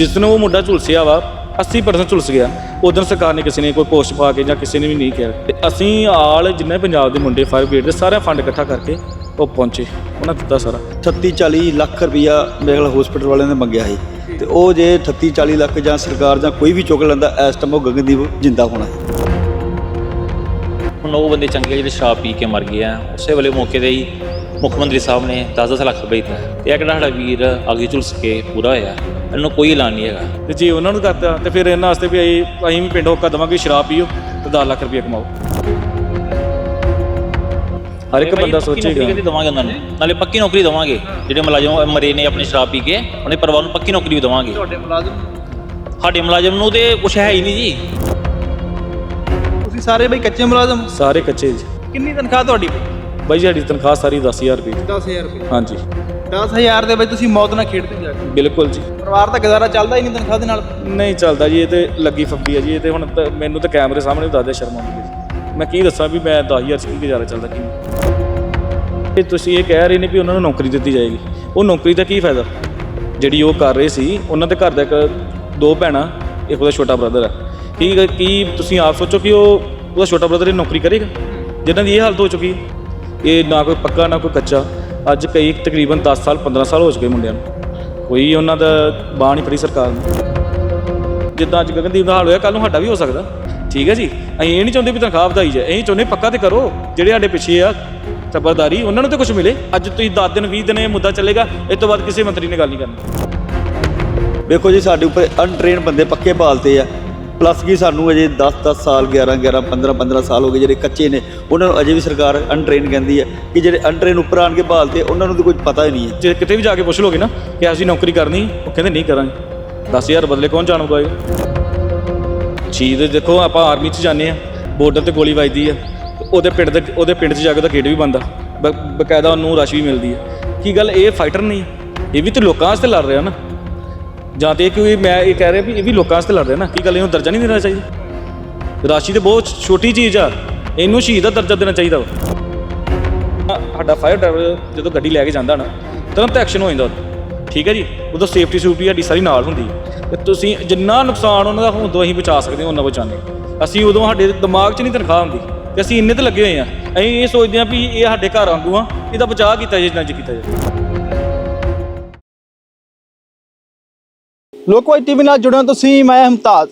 ਜਿਸ ਦਿਨ ਉਹ ਮੁੰਡਾ ਝੁਲਸਿਆ ਵਾ 80% ਝੁਲਸ ਗਿਆ। ਉਦੋਂ ਸਰਕਾਰ ਨੇ ਕਿਸੇ ਨੇ ਕੋਈ ਪੋਸਟ ਪਾ ਕੇ ਜਾਂ ਕਿਸੇ ਨੇ ਵੀ ਨਹੀਂ ਕਿਹਾ। ਤੇ ਅਸੀਂ ਆਲ ਜਿੰਨੇ ਪੰਜਾਬ ਦੇ ਮੁੰਡੇ ਫਾਇਰ ਬ੍ਰਿਗੇਡ ਦੇ ਸਾਰੇ ਫੰਡ ਇਕੱਠਾ ਕਰਕੇ ਉਹ ਪਹੁੰਚੇ। ਉਹਨਾਂ ਦਿੱਤਾ ਸਾਰਾ। 38 40 ਲੱਖ ਰੁਪਈਆ ਮੇਰੇ ਖਿਆਲ ਹਸਪੀਟਲ ਵਾਲਿਆਂ ਨੇ ਮੰਗਿਆ ਸੀ। ਤੇ ਉਹ ਜੇ 38 40 ਲੱਖ ਜਾਂ ਸਰਕਾਰ ਜਾਂ ਕੋਈ ਵੀ ਚੁੱਕ ਲੈਂਦਾ ਇਸ ਟਾਈਮ ਉਹ ਗਗਨਦੀਪ ਜਿੰਦਾ ਹੋਣਾ ਹੈ ਹੁਣ ਉਹ ਬੰਦੇ ਚੰਗੇ ਜਿਹੜੇ ਸ਼ਰਾਬ ਪੀ ਕੇ ਮਰ ਗਏ ਆ ਉਸੇ ਵੇਲੇ ਮੌਕੇ ਤੇ ਹੀ ਮੁੱਖ ਮੰਤਰੀ ਸਾਹਿਬ ਨੇ 10-10 ਲੱਖ ਰੁਪਏ ਦਿੱਤਾ। ਤੇ ਇਹ ਕਿਹੜਾ ਸਾਡਾ ਵੀਰ ਅੱਗੇ ਝੁਲਸ ਕੇ ਪੂਰਾ ਹੋਇਆ? ਇਹਨੂੰ ਕੋਈ ਐਲਾਨ ਨਹੀਂ ਹੈਗਾ। ਤੇ ਜੇ ਉਹਨਾਂ ਨੂੰ ਕਰਤਾ ਤੇ ਫਿਰ ਇਹਨਾਂ ਵਾਸਤੇ ਵੀ ਅਸੀਂ ਅਸੀਂ ਵੀ ਪਿੰਡ ਹੋਕਾ ਦੇਵਾਂਗੇ ਸ਼ਰਾਬ ਪੀਓ ਤੇ 10 ਲੱਖ ਰੁਪਏ ਕਮਾਓ। ਹਰ ਇੱਕ ਬੰਦਾ ਸੋਚੇਗਾ। ਨੌਕਰੀ ਦੇਵਾਂਗੇ ਉਹਨਾਂ ਨੂੰ। ਨਾਲੇ ਪੱਕੀ ਨੌਕਰੀ ਦੇਵਾਂਗੇ। ਜਿਹੜੇ ਮੁਲਾਜ਼ਮ ਮਰੇ ਨੇ ਆਪਣੀ ਸ਼ਰਾਬ ਪੀ ਕੇ ਉਹਨੇ ਪਰਿਵਾਰ ਨੂੰ ਪੱਕੀ ਨੌਕਰੀ ਵੀ ਦੇਵਾਂਗੇ। ਤੁਹਾਡੇ ਮੁਲਾਜ਼ਮ ਸਾਡੇ ਮੁਲਾਜ਼ਮ ਨੂੰ ਤੇ ਕੁਛ ਹੈ ਹੀ ਨਹੀਂ ਜੀ। ਤੁਸੀਂ ਸਾਰੇ ਬਈ ਕੱਚੇ ਮੁਲਾਜ਼ਮ? ਸਾਰੇ ਕੱਚੇ ਜੀ। ਕਿੰਨੀ ਤਨਖਾਹ ਤੁਹਾਡੀ? ਬਾਈ ਸਾਡੀ ਤਨਖਾਹ ਸਾਰੀ 10000 ਰੁਪਏ 10000 ਰੁਪਏ। ਹਾਂਜੀ। 10000 ਦੇ ਵਿੱਚ ਤੁਸੀਂ ਮੌਤ ਨਾਲ ਖੇਡਦੇ ਜਾ ਕੇ ਬਿਲਕੁਲ ਜੀ। ਪਰਿਵਾਰ ਦਾ ਗੁਜ਼ਾਰਾ ਚੱਲਦਾ ਹੀ ਨਹੀਂ ਤਨਖਾਹ ਦੇ ਨਾਲ? ਨਹੀਂ ਚੱਲਦਾ ਜੀ ਇਹ ਤੇ ਲੱਗੀ ਫੱਬੀ ਹੈ ਜੀ ਇਹ ਤੇ ਹੁਣ ਤਾਂ ਮੈਨੂੰ ਤਾਂ ਕੈਮਰੇ ਸਾਹਮਣੇ ਵੀ ਦੱਸਦੇ ਸ਼ਰਮ ਆਉਂਦੀ ਹੈ ਮੈਂ ਕੀ ਦੱਸਾਂ ਵੀ ਮੈਂ 10000 ਚ ਕੀ ਗੁਜ਼ਾਰਾ ਚੱਲਦਾ ਕੀ। ਇਹ ਤੁਸੀਂ ਇਹ ਕਹਿ ਰਹੇ ਨੇ ਵੀ ਉਹਨਾਂ ਨੂੰ ਨੌਕਰੀ ਦਿੱਤੀ ਜਾਏਗੀ। ਉਹ ਨੌਕਰੀ ਦਾ ਕੀ ਫਾਇਦਾ? ਜਿਹੜੀ ਉਹ ਕਰ ਰਹੇ ਸੀ ਉਹਨਾਂ ਦੇ ਘਰ ਦਾ ਇੱਕ ਦੋ ਭੈਣਾਂ ਇੱਕ ਉਹਦਾ ਛੋਟਾ ਬ੍ਰਦਰ ਹੈ ਕੀ ਕੀ ਤੁਸੀਂ ਆਪ ਸੋਚੋ ਕਿ ਉਹ ਉਹਦਾ ਛੋਟਾ ਬ੍ਰਦਰ ਇਹ ਨੌਕਰੀ ਕਰੇਗਾ? ਜਿਨ੍ਹਾਂ ਦੀ ਇਹ ਹਾਲਤ ਹੋ ਚੁੱਕੀ ਹੈ। ਇਹ ਨਾ ਕੋਈ ਪੱਕਾ, ਨਾ ਕੋਈ ਕੱਚਾ। ਅੱਜ ਕਈ ਤਕਰੀਬਨ 10 ਸਾਲ 15 ਸਾਲ ਹੋ ਚੁੱਕੇ ਮੁੰਡਿਆਂ ਨੂੰ। ਕੋਈ ਉਹਨਾਂ ਦਾ ਬਾਹ ਨਹੀਂ ਫੜੀ ਸਰਕਾਰ ਨੇ। ਜਿੱਦਾਂ ਅੱਜ ਗਗਨਦੀਪ ਦਾ ਹਾਲ ਹੋਇਆ ਕੱਲ ਨੂੰ ਸਾਡਾ ਵੀ ਹੋ ਸਕਦਾ। ਠੀਕ ਹੈ ਜੀ? ਅਸੀਂ ਇਹ ਨਹੀਂ ਚਾਹੁੰਦੇ ਵੀ ਤਨਖਾਹ ਵਧਾਈ ਜਾਏ। ਅਸੀਂ ਚਾਹੁੰਦੇ ਪੱਕਾ ਤੇ ਕਰੋ। ਜਿਹੜੇ ਸਾਡੇ ਪਿੱਛੇ ਆ ਸਬਰਦਾਰੀ ਉਹਨਾਂ ਨੂੰ ਤੇ ਕੁਝ ਮਿਲੇ। ਅੱਜ ਤੁਸੀਂ 10 ਦਿਨ 20 ਦਿਨ ਇਹ ਮੁੱਦਾ ਚੱਲੇਗਾ ਇਸ ਤੋਂ ਬਾਅਦ ਕਿਸੇ ਮੰਤਰੀ ਨੇ ਗੱਲ ਨਹੀਂ ਕਰਨੀ। ਵੇਖੋ ਜੀ, ਸਾਡੇ ਉੱਪਰ ਅਨਟ੍ਰੇਨ ਬੰਦੇ ਪੱਕੇ ਪਾਲਤੇ ਆ। ਪਲੱਸ ਕੀ ਸਾਨੂੰ ਅਜੇ 10 10 ਸਾਲ 11 11 15 15 ਸਾਲ ਹੋ ਗਏ ਜਿਹੜੇ ਕੱਚੇ ਨੇ, ਉਹਨਾਂ ਨੂੰ ਅਜੇ ਵੀ ਸਰਕਾਰ ਅਨਟ੍ਰੇਨ ਕਹਿੰਦੀ ਹੈ ਕਿ ਜਿਹੜੇ ਅਨਟ੍ਰੇਨ ਉੱਪਰ ਆਣ ਕੇ ਭਾਲਤੇ ਉਹਨਾਂ ਨੂੰ ਤਾਂ ਕੋਈ ਪਤਾ ਹੀ ਨਹੀਂ ਹੈ। ਜੇ ਕਿਤੇ ਵੀ ਜਾ ਕੇ ਪੁੱਛ ਲੋਗੇ ਨਾ ਕਿ ਅਸੀਂ ਨੌਕਰੀ ਕਰਨੀ, ਉਹ ਕਹਿੰਦੇ ਨਹੀਂ ਕਰਾਂਗੇ। 10000 ਬਦਲੇ ਕੌਣ ਜਾਣ ਇਹ ਚੀਜ਼ ਦੇਖੋ, ਆਪਾਂ ਆਰਮੀ 'ਚ ਜਾਂਦੇ ਆ ਬਾਰਡਰ ਤੇ ਗੋਲੀ ਵੱਜਦੀ ਆ ਉਹਦੇ ਪਿੰਡ ਦੇ, ਉਹਦੇ ਪਿੰਡ 'ਚ ਜਾ ਕੇ ਤਾਂ ਗੇਟ ਵੀ ਬੰਦਾ ਬਕਾਇਦਾ ਉਹਨੂੰ ਰਸ਼ ਵੀ ਮਿਲਦੀ ਹੈ। ਕੀ ਗੱਲ, ਇਹ ਫਾਈਟਰ ਨਹੀਂ ਇਹ ਵੀ ਤੇ ਲੋਕਾਂ ਵਾਸਤੇ ਲੜ ਰਿਹਾ ਨਾ। ਜਾਂ ਤੇ ਇਹ ਕਿ ਮੈਂ ਇਹ ਕਹਿ ਰਿਹਾ ਵੀ ਇਹ ਵੀ ਲੋਕਾਂ ਵਾਸਤੇ ਲੜ ਰਿਹਾ ਨਾ, ਕੀ ਗੱਲ ਇਹਨੂੰ ਦਰਜਾ ਨਹੀਂ ਦੇਣਾ ਚਾਹੀਦਾ? ਰਾਸ਼ੀ ਤੇ ਬਹੁਤ ਛੋਟੀ ਚੀਜ਼ ਆ, ਇਹਨੂੰ ਸ਼ਹੀਦ ਦਾ ਦਰਜਾ ਦੇਣਾ ਚਾਹੀਦਾ ਸਾਡਾ ਫਾਇਰ ਡਰਾਈਵਰ ਜਦੋਂ ਗੱਡੀ ਲੈ ਕੇ ਜਾਂਦਾ ਨਾ, ਤੁਰੰਤ ਐਕਸ਼ਨ ਹੋ ਜਾਂਦਾ ਠੀਕ ਹੈ ਜੀ? ਉਦੋਂ ਸੇਫਟੀ ਸੂਫਟੀ ਸਾਡੀ ਸਾਰੀ ਨਾਲ ਹੁੰਦੀ। ਹੈ ਤੇ ਤੁਸੀਂ ਜਿੰਨਾ ਨੁਕਸਾਨ ਉਹਨਾਂ ਦਾ ਹੋਣ ਅਸੀਂ ਬਚਾ ਸਕਦੇ ਹਾਂ, ਉਹਨਾਂ ਬਚਾਉਂਦੇ ਅਸੀਂ ਉਦੋਂ ਸਾਡੇ ਦਿਮਾਗ 'ਚ ਨਹੀਂ ਤਨਖਾਹ ਹੁੰਦੀ। ਤੇ ਅਸੀਂ ਇੰਨੇ ਤੇ ਲੱਗੇ ਹੋਏ ਆ ਅਸੀਂ ਇਹ ਸੋਚਦੇ ਹਾਂ ਵੀ ਇਹ ਸਾਡੇ ਘਰ ਵਾਂਗੂ ਆ, ਇਹਦਾ ਬਚਾਅ ਕੀਤਾ ਜੇ ਜਿੰਨਾ ਚ ਕੀਤਾ ਜਾਵੇ ਲੋਕਵਾਈ ਟੀਵੀ ਨਾਲ ਜੁੜਿਓ ਤੁਸੀਂ, ਮੈਂ ਹਮਤਾਜ।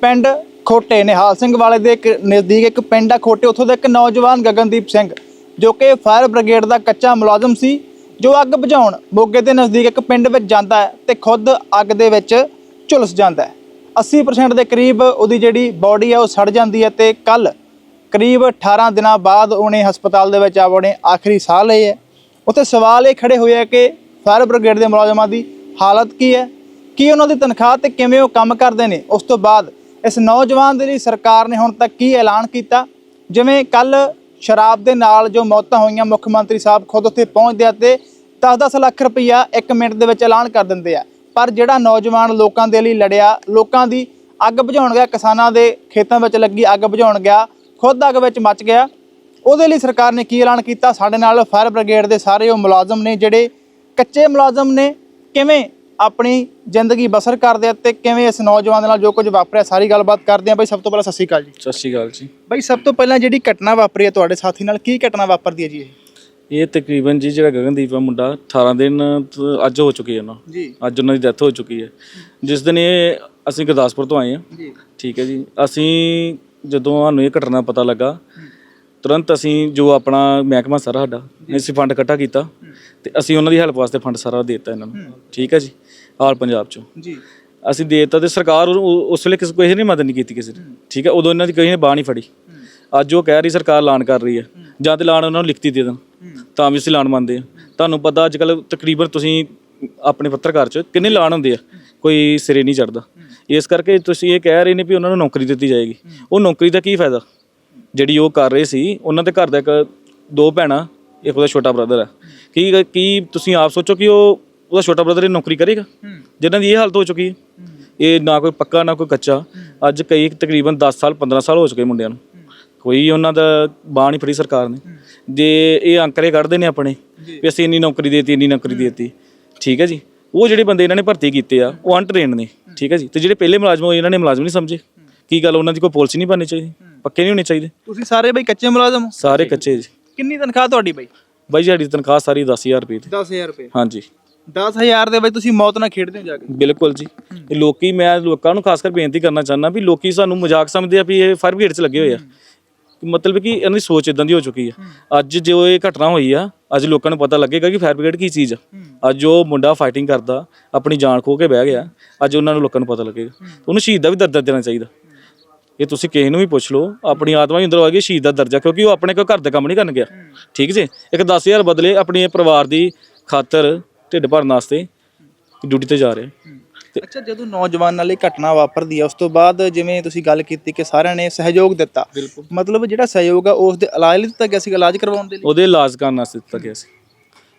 ਪਿੰਡ ਖੋਟੇ, ਨਿਹਾਲ ਸਿੰਘ ਵਾਲੇ ਦੇ ਇੱਕ ਨਜ਼ਦੀਕ ਇੱਕ ਪਿੰਡ ਆ ਖੋਟੇ, ਉੱਥੋਂ ਦਾ ਇੱਕ ਨੌਜਵਾਨ ਗਗਨਦੀਪ ਸਿੰਘ, ਜੋ ਕਿ ਫਾਇਰ ਬ੍ਰਿਗੇਡ ਦਾ ਕੱਚਾ ਮੁਲਾਜ਼ਮ ਸੀ, ਜੋ ਅੱਗ ਬੁਝਾਉਣ ਮੋਗੇ ਦੇ ਨਜ਼ਦੀਕ ਇੱਕ ਪਿੰਡ ਵਿੱਚ ਜਾਂਦਾ ਹੈ ਤੇ ਖੁਦ ਅੱਗ ਦੇ ਵਿੱਚ ਝੁਲਸ ਜਾਂਦਾ ਹੈ। 80% ਦੇ ਕਰੀਬ ਉਹਦੀ ਜਿਹੜੀ ਬਾਡੀ ਹੈ ਉਹ ਸੜ ਜਾਂਦੀ ਹੈ ਤੇ ਕੱਲ ਕਰੀਬ 18 ਦਿਨਾਂ ਬਾਅਦ ਉਹਨੇ ਹਸਪਤਾਲ ਦੇ ਵਿੱਚ ਆਪਣੇ ਆਖਰੀ ਸਾਹ ਲਏ ਹੈ। ਉੱਥੇ ਸਵਾਲ ਇਹ ਖੜੇ ਹੋਏ ਆ ਕਿ ਫਾਇਰ ਬ੍ਰਿਗੇਡ ਦੇ ਮੁਲਾਜ਼ਮਾਂ ਦੀ ਹਾਲਤ ਕੀ ਹੈ? ਕੀ ਉਹਨਾਂ ਦੀ ਤਨਖਾਹ ਤੇ ਕਿਵੇਂ ਉਹ ਕੰਮ ਕਰਦੇ ਨੇ? ਉਸ ਤੋਂ ਬਾਅਦ ਇਸ ਨੌਜਵਾਨ ਦੇ ਲਈ ਸਰਕਾਰ ਨੇ ਹੁਣ ਤੱਕ ਕੀ ਐਲਾਨ ਕੀਤਾ? ਜਿਵੇਂ ਕੱਲ ਸ਼ਰਾਬ ਦੇ ਨਾਲ ਜੋ ਮੌਤਾਂ ਹੋਈਆਂ, ਮੁੱਖ ਮੰਤਰੀ ਸਾਹਿਬ ਖੁਦ ਉੱਥੇ ਪਹੁੰਚਦੇ ਆ ਤੇ 10-10 ਲੱਖ ਰੁਪਈਆ 1 ਮਿੰਟ ਦੇ ਵਿੱਚ ਐਲਾਨ ਕਰ ਦਿੰਦੇ ਆ। ਪਰ ਜਿਹੜਾ ਨੌਜਵਾਨ ਲੋਕਾਂ ਦੇ ਲਈ ਲੜਿਆ, ਲੋਕਾਂ ਦੀ ਅੱਗ ਬੁਝਾਉਣ ਗਿਆ, ਕਿਸਾਨਾਂ ਦੇ ਖੇਤਾਂ ਵਿੱਚ ਲੱਗੀ ਅੱਗ ਬੁਝਾਉਣ ਗਿਆ, ਖੁਦ ਅੱਗ ਵਿੱਚ ਮੱਚ ਗਿਆ, ਉਹਦੇ ਲਈ ਸਰਕਾਰ ਨੇ ਕੀ ਐਲਾਨ ਕੀਤਾ? ਸਾਡੇ ਨਾਲ ਫਾਇਰ ਬ੍ਰਿਗੇਡ ਦੇ ਸਾਰੇ ਉਹ ਮੁਲਾਜ਼ਮ ਨੇ ਜਿਹੜੇ ਕੱਚੇ ਮੁਲਾਜ਼ਮ ਨੇ, ਕਿਵੇਂ ਆਪਣੀ ਜ਼ਿੰਦਗੀ ਬਸਰ ਕਰਦੇ ਆ ਤੇ ਕਿਵੇਂ ਇਸ ਨੌਜਵਾਨ ਦੇ ਨਾਲ ਜੋ ਕੁਝ ਵਾਪਰਿਆ ਸਾਰੀ ਗੱਲਬਾਤ ਕਰਦੇ ਆ। ਬਈ ਸਭ ਤੋਂ ਪਹਿਲਾਂ ਸਤਿ ਸ਼੍ਰੀ ਅਕਾਲ ਜੀ। ਸਤਿ ਸ਼੍ਰੀ ਅਕਾਲ ਜੀ। ਬਈ ਸਭ ਤੋਂ ਪਹਿਲਾਂ ਜਿਹੜੀ ਘਟਨਾ ਵਾਪਰੀ ਹੈ ਤੁਹਾਡੇ ਸਾਥੀ ਨਾਲ ਕੀ ਘਟਨਾ ਵਾਪਰਦੀ ਹੈ ਜੀ ਇਹ? ਇਹ ਤਕਰੀਬਨ ਜੀ ਜਿਹੜਾ ਗਗਨਦੀਪ ਆ ਮੁੰਡਾ 18 ਦਿਨ ਤੋਂ ਅੱਜ ਹੋ ਚੁੱਕੇ ਆ ਨਾ। ਜੀ। ਅੱਜ ਉਹਨਾਂ ਦੀ ਡੈਥ ਹੋ ਚੁੱਕੀ ਹੈ। ਜਿਸ ਦਿਨ ਇਹ ਅਸੀਂ ਗੁਰਦਾਸਪੁਰ ਤੋਂ ਆਏ ਆ ਜੀ। ਠੀਕ ਹੈ ਜੀ। ਅਸੀਂ ਜਦੋਂ ਸਾਨੂੰ ਇਹ ਘਟਨਾ ਪਤਾ ਲੱਗਾ ਤੁਰੰਤ ਅਸੀਂ ਜੋ ਆਪਣਾ ਮਹਿਕਮਾ ਸਾਰਾ ਸਾਡਾ ਅਸੀਂ ਫੰਡ ਇਕੱਠਾ ਕੀਤਾ। ਤੇ ਅਸੀਂ ਉਹਨਾਂ ਦੀ ਹੈਲਪ ਵਾਸਤੇ ਫੰਡ ਸਾਰਾ ਦਿੱਤਾ ਇਹਨਾਂ ਨੂੰ। ਠੀਕ ਹੈ ਜੀ? ਆਲ ਪੰਜਾਬ ਚੋਂ। ਜੀ। ਅਸੀਂ ਦੇ ਦਿੱਤਾ ਤੇ ਸਰਕਾਰ ਉਸ ਵੇਲੇ ਕਿਸੇ ਕੋਈ ਨਹੀਂ ਮਦਦ ਨਹੀਂ ਕੀਤੀ ਕਿਸੇ ਨੇ ਠੀਕ ਹੈ ਉਦੋਂ ਇਹਨਾਂ ਦੀ ਕਿਸੇ ਨੇ ਬਾਹ ਨਹੀਂ ਫੜੀ। ਅੱਜ ਉਹ ਕਹਿ ਰਹੀ ਸਰਕਾਰ ਐਲਾਨ ਕਰ ਰਹੀ ਹੈ। ਜਾਂ ਤੇ ਐਲਾਨ ਉਹਨਾਂ ਨੂੰ ਲਿਖਤੀ ਦੇ ਦੇਣ। ਤਾਂ ਵੀ ਅਸੀਂ ਐਲਾਨ ਮੰਨਦੇ ਆ। ਤੁਹਾਨੂੰ ਪਤਾ ਅੱਜ ਕੱਲ ਤਕਰੀਬਨ ਤੁਸੀਂ ਆਪਣੇ ਪੱਤਰਕਾਰ ਚ ਕਿੰਨੇ ਐਲਾਨ ਹੁੰਦੇ ਆ? ਕੋਈ ਸਿਰੇ ਨਹੀਂ ਚੜਦਾ ਇਸ ਕਰਕੇ ਤੁਸੀਂ ਇਹ ਕਹਿ ਰਹੇ ਨੇ ਵੀ ਉਹਨਾਂ ਨੂੰ ਨੌਕਰੀ ਦਿੱਤੀ ਜਾਏਗੀ। ਉਹ ਨੌਕਰੀ ਦਾ ਕੀ ਫਾਇਦਾ? ਜਿਹੜੀ ਉਹ ਕਰ ਰਹੇ ਸੀ ਉਹਨਾਂ ਦੇ ਘਰ ਦਾ ਇੱਕ ਦੋ ਭੈਣਾਂ ਇੱਕ ਉਹਦਾ ਛੋਟਾ ਬ੍ਰਦਰ ਹੈ ਕੀ ਕੀ ਤੁਸੀਂ ਆਪ ਸੋਚੋ ਕਿ ਉਹ ਉਹਦਾ ਛੋਟਾ ਬ੍ਰਦਰ ਇਹ ਨੌਕਰੀ ਕਰੇਗਾ? ਜਿਨ੍ਹਾਂ ਦੀ ਇਹ ਹਾਲਤ ਹੋ ਚੁੱਕੀ ਹੈ। ਇਹ ਨਾ ਕੋਈ ਪੱਕਾ ਨਾ ਕੋਈ ਕੱਚਾ। ਅੱਜ ਕਈ ਤਕਰੀਬਨ 10 ਸਾਲ 15 ਸਾਲ ਹੋ ਚੁੱਕੇ ਮੁੰਡਿਆਂ ਨੂੰ। ਕੋਈ ਉਹਨਾਂ ਦਾ ਬਾਹ ਨਹੀਂ ਫੜੀ ਸਰਕਾਰ ਨੇ। ਜੇ ਇਹ ਅੰਕਰੇ ਕੱਢਦੇ ਨੇ ਆਪਣੇ ਵੀ ਅਸੀਂ ਇੰਨੀ ਨੌਕਰੀ ਦੇਤੀ ਇੰਨੀ ਨੌਕਰੀ ਦੇਤੀ। ਠੀਕ ਹੈ ਜੀ? ਉਹ ਜਿਹੜੇ ਬੰਦੇ ਇਹਨਾਂ ਨੇ ਭਰਤੀ ਕੀਤੇ ਆ ਉਹ ਅਨਟ੍ਰੇਨਡ ਨੇ। ਠੀਕ ਹੈ ਜੀ? ਤੇ ਜਿਹੜੇ ਪਹਿਲੇ ਮੁਲਾਜ਼ਮ ਹੋਏ ਇਹਨਾਂ ਨੇ ਮੁਲਾਜ਼ਮ ਨਹੀਂ ਸਮਝੇ। ਕੀ ਗੱਲ ਉਹਨਾਂ ਦੀ ਕੋਈ ਪਾਲਿਸੀ ਨਹੀਂ ਬਣਨੀ ਚਾਹੀਦੀ? ਪੱਕੇ ਨਹੀਂ ਹੋਣੇ ਚਾਹੀਦੇ? ਤੁਸੀਂ ਸਾਰੇ ਬਈ ਕੱਚੇ ਮੁਲਾਜ਼ਮ? ਸਾਰੇ ਕੱਚੇ ਜੀ। ਕਿੰਨੀ ਤਨਖਾਹ ਤੁਹਾਡੀ ਬਈ? ਬਾਈ ਜੀ ਸਾਡੀ ਤਨਖਾਹ ਸਾਰੀ 10000 ਰੁਪਏ ਦੀ। 10000 ਰੁਪਏ। ਹਾਂਜੀ। 10000 ਦੇ ਵਿੱਚ ਤੁਸੀਂ ਮੌਤ ਨਾਲ ਖੇਡਦੇ ਹੋ ਜਾ ਕੇ? ਬਿਲਕੁਲ ਜੀ। ਇਹ ਲੋਕੀ ਮੈਂ ਲੋਕਾਂ ਨੂੰ ਖਾਸ ਕਰ ਬੇਨਤੀ ਕਰਨਾ ਚਾਹੁੰਦਾ ਵੀ ਲੋਕੀ ਸਾਨੂੰ ਮਜ਼ਾਕ ਸਮਝਦੇ ਆ ਵੀ ਇਹ ਫਾਇਰ ਬ੍ਰਿਗੇਡ 'ਚ ਲੱਗੇ ਹੋਏ ਆ। ਮਤਲਬ ਕਿ ਇਹਨਾਂ ਦੀ ਸੋਚ ਇਦਾਂ ਦੀ ਹੋ ਚੁੱਕੀ ਆ। ਅੱਜ ਜੋ ਇਹ ਘਟਨਾ ਹੋਈ ਆ ਅੱਜ ਲੋਕਾਂ ਨੂੰ ਪਤਾ ਲੱਗੇਗਾ ਕਿ ਫਾਇਰ ਬ੍ਰਿਗੇਡ ਕੀ ਚੀਜ਼ ਆ। ਅੱਜ ਉਹ ਮੁੰਡਾ ਫਾਈਟਿੰਗ ਕਰਦਾ ਆਪਣੀ ਜਾਨ ਖੋ ਕੇ ਬਹਿ ਗਿਆ। ਅੱਜ ਉਹਨਾਂ ਨੂੰ ਲੋਕਾਂ ਨੂੰ ਪਤਾ ਲੱਗੇਗਾ। ਉਹਨੂੰ ਸ਼ਹੀਦ ਦਾ ਵੀ ਦਰਜਾ ਦੇਣਾ ਚਾਹੀਦਾ। ਇਹ ਤੁਸੀਂ ਕਿਸੇ ਨੂੰ ਵੀ ਪੁੱਛ ਲਓ ਆਪਣੀ ਆਤਮਾ ਹੀ ਅੰਦਰ ਆ ਗਈ ਸ਼ਹੀਦ ਦਾ ਦਰਜਾ ਕਿਉਂਕਿ ਉਹ ਆਪਣੇ ਕੋ ਘਰ ਦਾ ਕੰਮ ਨਹੀਂ ਕਰਨ ਗਿਆ। ਠੀਕ ਜੀ? ਇੱਕ 10000 ਬਦਲੇ ਆਪਣੇ ਪਰਿਵਾਰ ਦੀ ਖਾਤਰ ਢਿੱਡ ਭਰਨ ਵਾਸਤੇ ਡਿਊਟੀ ਤੇ ਜਾ ਰਿਹਾ। ਅੱਛਾ ਜਦੋਂ ਨੌਜਵਾਨ ਨਾਲ ਇਹ ਘਟਨਾ ਵਾਪਰਦੀ ਆ ਉਸ ਤੋਂ ਬਾਅਦ ਜਿਵੇਂ ਤੁਸੀਂ ਗੱਲ ਕੀਤੀ ਕਿ ਸਾਰਿਆਂ ਨੇ ਸਹਿਯੋਗ ਦਿੱਤਾ। ਮਤਲਬ ਜਿਹੜਾ ਸਹਿਯੋਗ ਆ ਉਸ ਦੇ ਇਲਾਜ ਲਈ ਦਿੱਤਾ ਗਿਆ ਸੀ ਇਲਾਜ ਕਰਵਾਉਣ ਦੇ ਲਈ? ਉਹਦੇ ਇਲਾਜ ਕਰਨ ਵਾਸਤੇ ਦਿੱਤਾ ਗਿਆ ਸੀ।